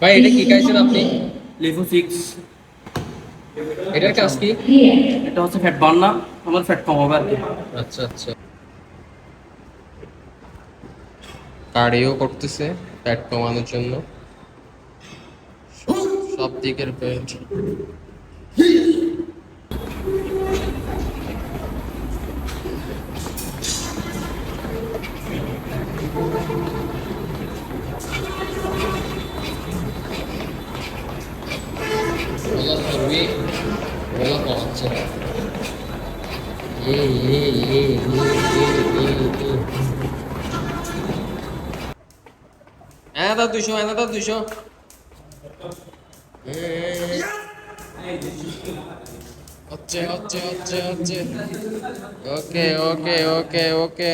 ভাই, এটা কি খাইছেন আপনি? লিভো সিক্স এটার কাজ কি? এটা হচ্ছে ফ্যাট বার্ন আমার ফ্যাট কম হবে আর কি। আচ্ছা আচ্ছা। কার্ডিও করতেছে ফ্যাট কমানোর জন্য। সব দিকের হচ্ছে হচ্ছে হচ্ছে হচ্ছে। Okay okay okay okay.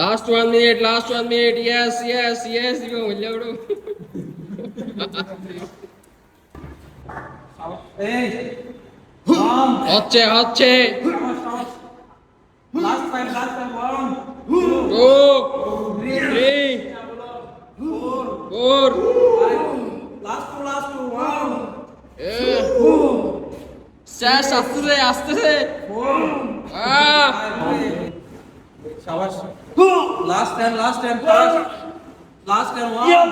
Last one minute last one minute yes yes yes ego মূল্য এই ওয়ান হচ্ছে হচ্ছে। Two three four last two last two one শেষ আসতেছে আসতেছে ah! শাবাশ last time last time last time one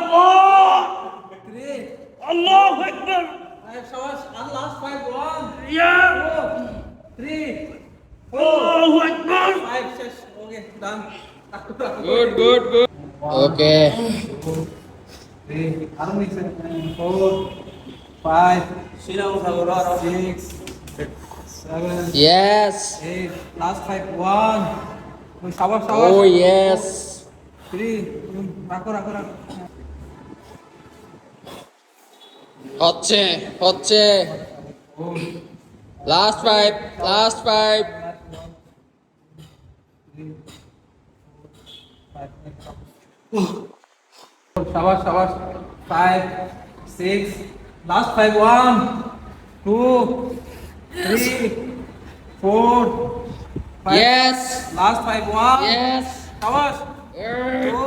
three আল্লাহু আকবার! Five শাবাশ আর last five one ইয়া three আল্লাহু আকবার five শেষ okay done good good good okay আরো নিচে ফোর ফাইভ শ্রীরাম সাগর আর six seven yes eight last five one শাবাশ ও শাবাশ yes three রাখো রাখো রাখো হচ্ছে হচ্ছে last five last five Shabash, shabash. Five, six, last five, one, two, three, four, five. Yes Last five, one. Yes Shabash. Two,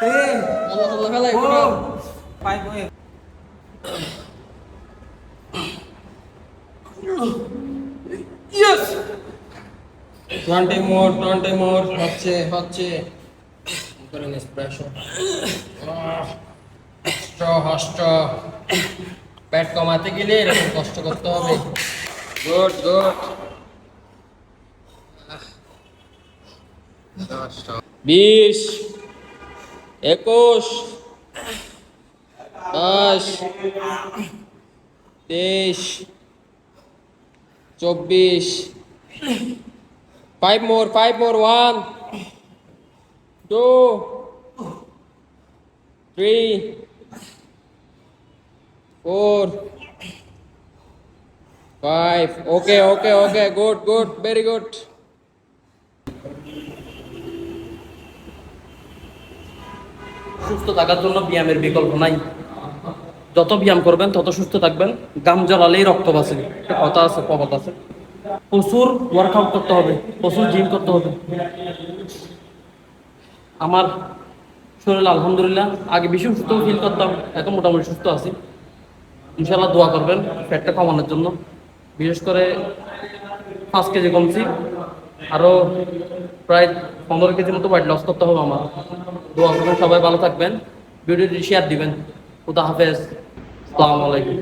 three, আল্লাহ আল্লাহ ফেলাই four, five. Yes. Twenty more twenty more হচ্ছে হচ্ছে। করেন এক্সপ্রেশন হস্ত হস্ত পেট কমাতে গেলে এরকম কষ্ট করতে হবে। গুড গুড বিশ একুশ বাইশ তেইশ চব্বিশ Five more, five more. One, two, three, four, five. Okay, okay, okay. Good, good. Very good. সুস্থ থাকার জন্য ব্যায়ামের বিকল্প নাই যত ব্যায়াম করবেন, তত সুস্থ থাকবেন। গাম জ্বালালেই রক্ত বাঁচে। কথা আছে, প্রবাদ আছে। প্রচুর ওয়ার্কআউট করতে হবে, প্রচুর জিম করতে হবে। আমার শরীর আলহামদুলিল্লাহ, আগে বেশি সুস্থ ফিল করতাম, এখন মোটামুটি সুস্থ আছি। ইনশাল্লাহ দোয়া করবেন ফ্যাটটা কমানোর জন্য। বিশেষ করে পাঁচ কেজি কমছি আরও প্রায় পনেরো কেজির মতো ওয়েট লস করতে হবে আমার। দোয়া করবেন সবাই ভালো থাকবেন। ভিডিওটি শেয়ার দিবেন। খুদা হাফেজ। আসসালামু আলাইকুম